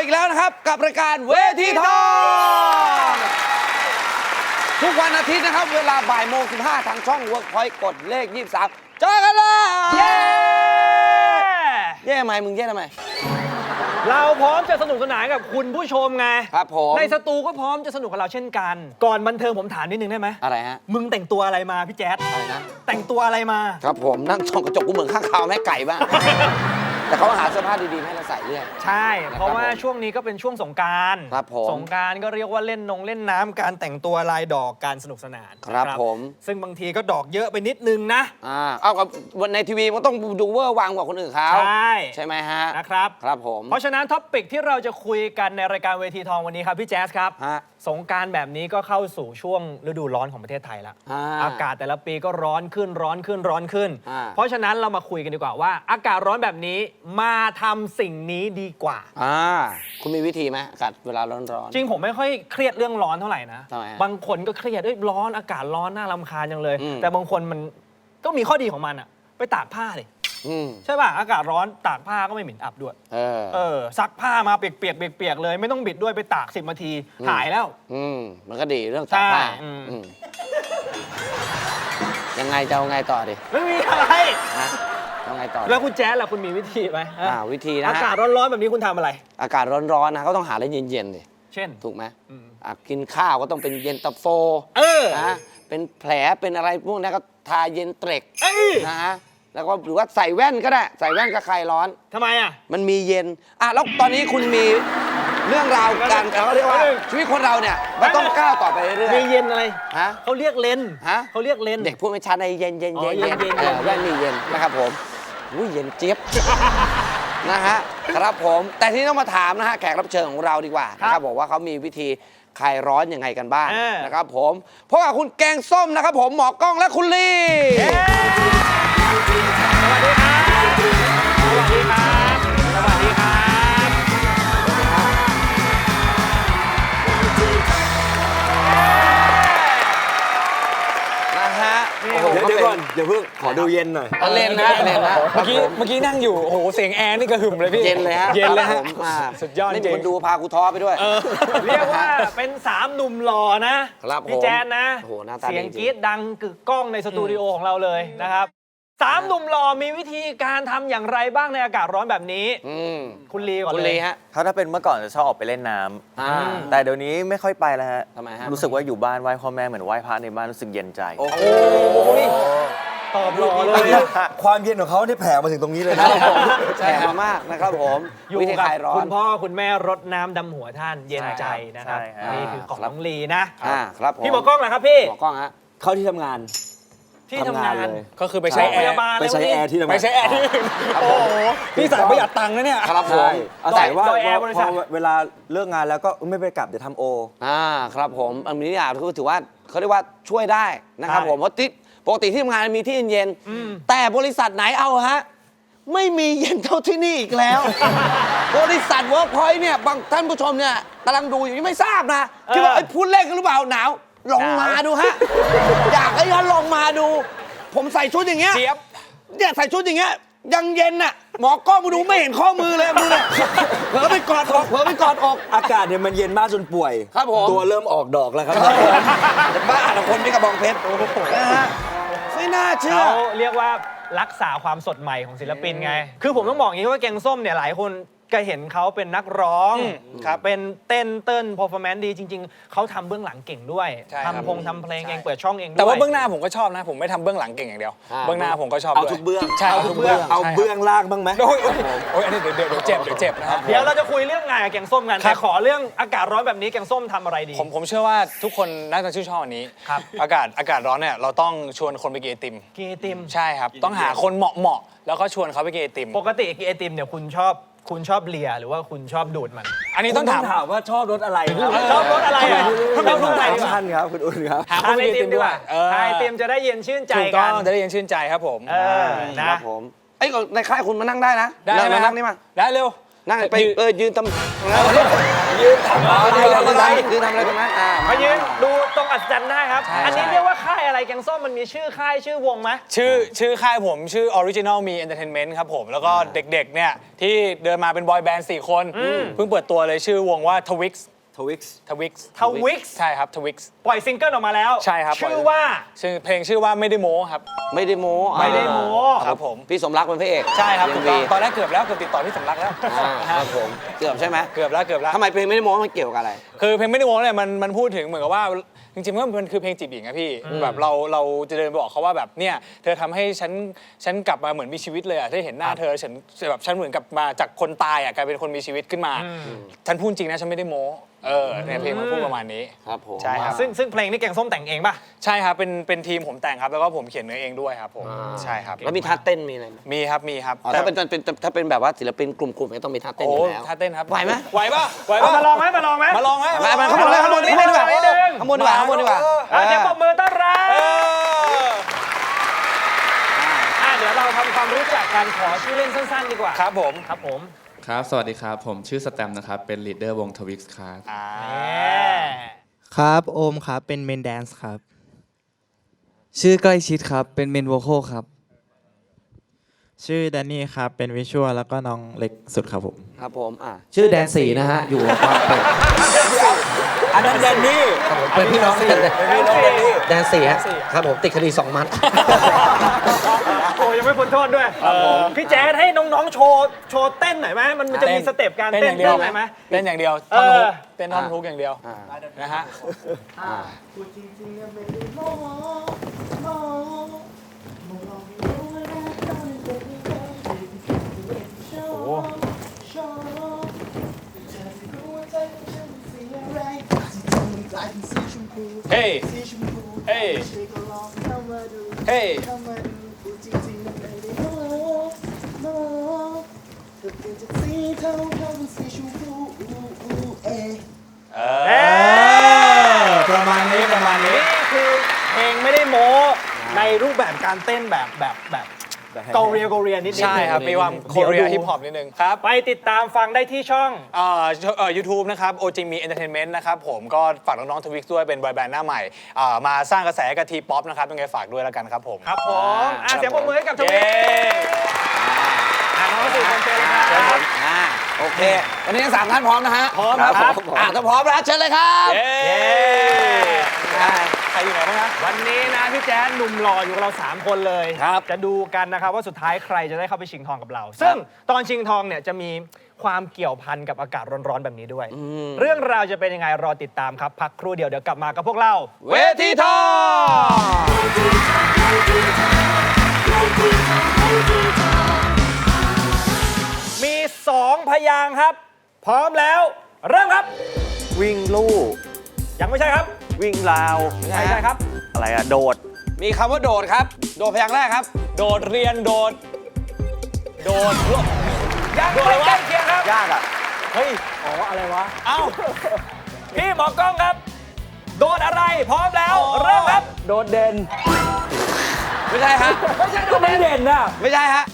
อีกแล้วนะครับ กับรายการเวทีทองทุกวันอาทิตย์นะครับ เวลาบ่ายโมงสิทางช่อง Workpoint กดเลข 23เจอกันเลยเย้เย่ทำไมมึงเย่ทำไม เราพร้อมจะสนุกสนานกับคุณผู้ชมไงครับผม ในสตูก็พร้อมจะสนุกกับเราเช่นกัน ก่อนบันเทิงผมถามนิดนึงได้ไหมอะไรฮะมึงแต่งตัวอะไรมาพี่แจ๊ดอะไรนะแต่งตัวอะไรมา ครับผมนั่งส่องกระจกกูเหมือนข้างคาวแม่ไก่บ้าง แต่เขาหาเสื้อผ้าดีๆให้เราใส่เรื่อย ใช่ เพราะว่าผมช่วงนี้ก็เป็นช่วงสงกรารครับผมสงกรารก็เรียกว่าเล่นนงเล่นน้ำการแต่งตัวลายดอกการสนุกสนานครับนะผม ซึ่งบางทีก็ดอกเยอะไปนิดนึงนะ อ่าเอากับในทีวีมันต้องดูเวอร์วังกว่าคนอื่นเขาใช่ใช่ไหมฮะ นะครับ ครับผม เพราะฉะนั้นท็อปปิกที่เราจะคุยกันในรายการเวทีทองวันนี้ครับพี่แจ๊สครับ ฮะสงกรารแบบนี้ก็เข้าสู่ช่วงฤดูร้อนของประเทศไทยแล้วอ่าอากาศแต่ละปีก็ร้อนขึ้นร้อนขึ้นร้อนขึ้น อ่า เพราะฉะนั้นเรามาคุยกันดีกว่าว่า อากาศร้อนแบบนี้มาทำสิ่งนี้ดีกว่า อ่า คุณมีวิธีไหมอากาศเวลาร้อนๆจริงผมไม่ค่อยเครียดเรื่องร้อนเท่าไหร่นะ ทำไมฮะบางคนก็เครียดเอ้ยร้อนอากาศร้อนน่ารำคาญจังเลย อืม แต่บางคนมันก็มีข้อดีของมันอะไปตากผ้าเลยอืมใช่ป่ะอากาศร้อนตากผ้าก็ไม่เหม็นอับด้วย เออ เออซักผ้ามาเปียกๆเปียกๆเลย ไม่ต้องบิดด้วยไปตากสิบนาที อืม หายแล้ว อืมมันก็ดีเรื่องตากผ้าใช่อืม อืมยังไงจะเอาไงต่อดิ ไม่มีอะไร ฮะเอาไงต่อดิแล้วคุณแจ๊สล่ะคุณมีวิธีไหมฮะอ่าวิธีนะอาฮะกาศร้อนๆแบบนี้คุณทำอะไร อากาศร้อนๆนะก็ต้องหาอะไรเย็นๆดิเช่น ถูกไหมอืม อะกินข้าวก็ต้องเป็นเย็นตาโฟเออนะเป็นแผลเป็นอะไรพวกนี้ก็ทาเย็นเตร็กเอ้ยนะฮะแล้วก็หรือว่าใส่แว่นก็ได้ใส่แว่นก็คลายร้อน ทำไมอะ มันมีเย็น อะ แล้วตอนนี้คุณมีเรื่องราวการเขาเรียกว่าแป๊บนึงชีวิตคนเราเนี่ย มันต้องก้าวต่อไปเรื่อยมีเย็นอะไรๆ ฮะ เขาเรียกเลนฮะ เขาเรียกเลน เด็กพูดไม่ชัดในเย็นเย็นอ๋เย็อนเย็นเย็นเอเย็อนแว่นนี่เย็นนะครับผม อุ้ยเย็นเจี๊ยบ นะฮะครับผมแต่ที่ต้องมาถามนะฮะแขกรับเชิญของเราดีกว่านะครับบอกว่าเขามีวิธีคลายร้อนยังไงกันบ้างเออ นะครับผมเพราะว่าคุณแกงส้มนะครับผมหมอกล้องและคุณลี่เย้สวัสดีครับ อนอย่าเพิ่งขอดูเย็นหน่อย เล่นนะเล่นนะเมื่อกี้เมื่อกี้นั่งอยู่โอ้โหเสียงแอร์นี่กระหึ่มเลยพี่เย็นเลยฮะเย็นเลยครัฮะบผมอ่าสุดยอดจนี่ริงคนดูพากูท้อไปด้วยเรียกว่าเป็นสามหนุ่มหล่อนะครับพี่ผมแจ๊ดนะโอ้โหหน้าตาดีเสียงจริงกรี๊ดดังกึกก้องในสตูดิโอของเราเลยนะครับสามหนุ่มหล่อมีวิธีการทำอย่างไรบ้างในอากาศร้อนแบบนี้ อืมคุณลีก่อนคุณเลลียฮะเขาถ้าเป็นเมื่อก่อนจะชอบออกไปเล่นน้ำอ่าแต่เดี๋ยวนี้ไม่ค่อยไปแล้วฮะทำไมฮะ รู้สึกว่าอยู่บ้านไหว้พ่อแม่เหมือนไหว้พระในบ้านรู้สึกเย็นใจ โอ้โห ตอบหล่อเลย ความเย็นของเขาที่แผ่มาถึงตรงนี้เลยนะแช่มามากนะครับผมอยู่วิธีกับคลายร้อคุนณพ่อคุณแม่รดน้ำดำหัวท่านเย็นใจนะครับใช่ครับนี่คือของครับน้องลีนะอ่าครับผมพี่บอกกล้องเหรอครับพี่หมอกล้องฮะเข้าที่ทำงานที่ทำงานเลยๆก็คือไปใช้แอพร์ยาบาลไปใช้แล้วแอร์ที่ทำงานไปใช้แอร์ที่อื่นครับโอ้ผมโหพี่สายประหยัดตังค์นะเนี่ยครับผใช่มอาศัยว่าโดยแอร์พอบริษัทพอเวลาเลิกงานแล้วก็ไม่ไปกลับเดี๋ยวทำโออ่าครับผมอันนี้อะคือถือว่าเขาเรียกว่าช่วยได้นะครับใช่ผมเพราะที่ ปกติที่ทำงานมีที่เย็นๆอืมแต่บริษัทไหนเอาฮะ ไม่มีเย็นเท่าที่นี่อีกแล้ว บริษัทเวิร์กพอยต์เนี่ยบางท่านผู้ชมเนี่ยกำลังดูอยู่ยังไม่ทราบนะคิดว่าไอ้ยพูดเล่นกันหรือเปล่าหนาว ลองมาดูฮะ อยากให้ท่านลองมาดู ผมใส่ชุดอย่างเงี้ย เจี๊ยบ เนี่ยใส่ชุดอย่างเงี้ยยังเย็นน่ะหมอกล้องมาดูไม่เห็นข้อมือเลยมือเนี่ยเผลอไปกอดอกเผลอไปกอดอก อากาศเนี่ยมันเย็นมากจนป่วย ครับผม ตัวเริ่มออกดอกแล้วครับ บ้าแต่คนไม่กระบองเพชรนะฮะไม่ น่าเชื่อ เขาเรียกว่ารักษาความสดใหม่ของศิลปินไง คือผมต้องบอกอย่างนี้ว่าแกงส้มเนี่ยหลายคน ก็เห็นเขาเป็นนักร้องอืมครับเป็นเต้นเต้น performance ดีจริง ๆ เขาทำเบื้องหลังเก่งด้วยใช่ครับทำพงทำเพลงเองเปิดช่องเองด้วย แต่ว่าเบื้องหน้าผมก็ชอบนะ ผมไม่ทำเบื้องหลังเก่งอย่างเดียว อ่า เบื้องหน้าผมก็ชอบเอาด้วยทุกเบื้องใช่เอาทุกเบื้องเอาใช่ครับเบื้องล่างบ้างไหม โอ้ยโอ้ยโอ้ยอันนี้เดี๋ยวเดี๋ยวเดี๋ยวเจ็บเดี๋ยวเจ็บนะครับ เดี๋ยวเราจะคุยเรื่องงานกับแกงส้มกันครัแต่บขอเรื่องอากาศร้อนแบบนี้แกงส้มทำอะไรดี ผมผมเชื่อว่าทุกคนน่าจะชื่นชอบอันนี้ ครับ อากาศอากาศร้อนเนี่ยเราต้องชวนคนไปกินไอติม กินไอติม ใช่ครับ ต้องหาคนเหมาะเหมาะๆแล้วก็ชวนเขาไปกินไอติม ปกติกินไอติมเนี่ยคุณชอบ คุณชอบเลียหรือว่าคุณชอบดูดมัน อันนี้ต้องถาม ถามว่าชอบรถอะไรครับชอบรสอะไรอะชอบชอบรสอะไรท่านครับคุณอุ่นครับ หาคทานนไปไอกินไอติติมมดีดีกกว่าว่าเออทานไอติมจะได้เย็นชื่นใจถูกกัต้อนงจะได้เย็นชื่นใจครับผมเออคนะรับผมไอ้ยก็ในค่ายคุณมานั่งได้นะได้ไหมมาครันั่บงนี่มาได้เร็วนนั่งไปยืน เออยืนทำ ยืนทำอะไรยืนทำอะไรอะไรยืนทำอะไรตรงนั้นอ่ามายืนดูตรงอัศจรรย์ได้ครับใช่อันนี้ใช่เรียกว่าค่ายอะไรแกงส้มมันมีชื่อค่ายชื่อวงไหมชื่อชื่อค่ายผมชื่อ Original Me Entertainment ครับผม แล้วก็เด็กๆเนี่ยที่เดินมาเป็นบอยแบนด์4คน เพิ่งเปิดตัวเลยชื่อวงว่า Twix ท วิกซ์ Twix ทวิกซ์ใช่ครับ Twix ปล่อยซิงเกิลออกมาแล้วใช่ครับ ชื่อว่า ชื่อเพลงชื่อว่าไม่ได้โม้ครับ ไม่ได้โม้ไม่ได้โม้ครับผม พี่สมรักเป็นพระเอก ใช่ครับเอ็ถูมกต้วีองตอนแรกเกือบแล้วเกือบติดต่อพี่สมรักแล้วอ่าครับผมเกือบใช่ไหมเกือบแล้วเกือบแล้ว ทำไมเพลงไม่ได้โม้มันเกี่ยวกับอะไร คือเพลงไม่ได้โม้เนี่ยมันมันพูดถึงเหมือนกับว่าจริงๆมันมันคือเพลงจีบหญิงอะพี่แบบเราเราจะเดินไปบอกเขาว่าแบบเนี่ยเธอทำให้ฉันฉันกลับมาเหมือนมีชีวิตเลยอะได้เห็นหน้าเธอฉันแบบฉันเหมือนกับมาจากคนตายอะกลายเป็นคนมีชีวิตขึ้นมา ฉันพูดจริงนะฉันไม่ได้โม้ เออเนี่ยเพลงมันพูดประมาณนี้ ครับผมใช่ครับ ซึ่งซึ่งเพลงนี้แกงส้มแต่งเองป่ะ ใช่ครับ เป็นเป็นทีมผมแต่งครับ แล้วก็ผมเขียนเนื้อเองด้วยครับผม ใช่ครับ แล้วมีท่าเต้นมีอะไรไหมมีครับ มีครับอ๋อถ้าเป็นเป็นถ้าเป็นแบบว่าศิลปินกลุ่มๆก็ต้องมีท่าเต้นโอ้อยู่แล้ว ท่าเต้นครับ ไหวไหมไหวปะไหวเอาปะมาลองไหมมาลองไหมมาลองไหมไปไปข้างบนเลยข้างบนข้างบนดีกว่านิดนึงข้างบนดีกว่าข้างบนดีกว่าเอาเสียงปรบมือต้อนรับเอออะเดี๋ยวเราทำความรู้จักกันขอชื่อเล่นสั้น ๆ ดีกว่า ครับผม ครับผม ครับ สวัสดีครับ ผมชื่อสแตมป์นะครับ เป็นลีดเดอร์วงทวิกส์ครับ อ่าครับโอมครับ เป็นเมนแดนซ์ครับ ชื่อใกล้ชิดครับ เป็นเมนโวคอลครับ ชื่อแดนนี่ครับ เป็นวิชวลแล้วก็น้องเล็กสุดครับผม ครับผมอะชื่อแดนสีนะฮะ อยู่กับความเป็นอันนั้นแดนนี่เป็นพี่น้องกันแดนสีฮะครับผมติดคดีสองมัดโอ้ยัง ไม่พ้นโทษด้วยพี่แจ๊ดให้น้องๆ โชว์โชว์เต้นหน่อยไหมมันจะมีสเต็ปการเต้นเต้อนย่างเดียวได้ไหมเต้นอย่างเดียวเอท่อนอฮุกเต้นท่อนฮุกอย่างเดียวนะฮะเฮ้ยเฮ้ยเฮ้ย เอ๊ะ ประมาณนี้ประมาณนี้ นี่คือเพลงไม่ได้ โม้ในรูปแบบการเต้นแบบแบบแบบเกาเรียเกาเรียนิดๆใช่ครับมีความโคเรียฮิปฮอปนิดนึงครับไปติดตามฟังได้ที่ช่องเอ่อเอ่อยูทูบนะครับโอจิมีเอนเตอร์เทนเมนต์นะครับผมก็ฝากน้องๆทวิกด้วยเป็นบอยแบนด์หน้าใหม่อ่ามาสร้างกระแสกับทีป๊อปนะครับยังไงฝากด้วยแล้วกันครับผมครับผมอะเสียงปรบมือให้กับทวิเย้อะน้องสี่คนเชิญเลยครับอ่าโอเควันนี้ทั้งสามท่านพร้อมนะฮะพร้อมครับอ่าถ้าพร้อมแล้วเชิญเลยครับเย้ อ่าใครอยู่ไหนบ้างนะวันนี้นะพี่แจ๊ดหนุ่มหล่ออยู่กับเรา 3 คนเลย ครับ จะดูกันนะครับว่าสุดท้ายใครจะได้เข้าไปชิงทองกับเรา ซึ่งตอนชิงทองเนี่ยจะมีความเกี่ยวพันกับอากาศร้อนๆแบบนี้ด้วย เรื่องราวจะเป็นยังไงรอติดตามครับพักครู่เดียวเดี๋ยวกลับมากับพวกเราเวทีทองมี 2 พยางค์ครับ พร้อมแล้ว เริ่มครับ วิ่งลู่ยังไม่ใช่ครับ วิ่งราวไม่ใช่ครับ อะไรอะโดด มีคำว่าโดดครับ โดดพยางค์แรกครับ โดดเรียนโดด โดดยังไม่ใกล้เคียงครับ ยากอะเฮ้ย อ๋อ อะไรวะ เอ้า พี่หมอกล้องครับ โดดอะไรพร้อมแล้วเริ่มครับ โดดเด่น ไม่ใช่ฮะก็ไม่เด่นอะไม่ใช่ฮะ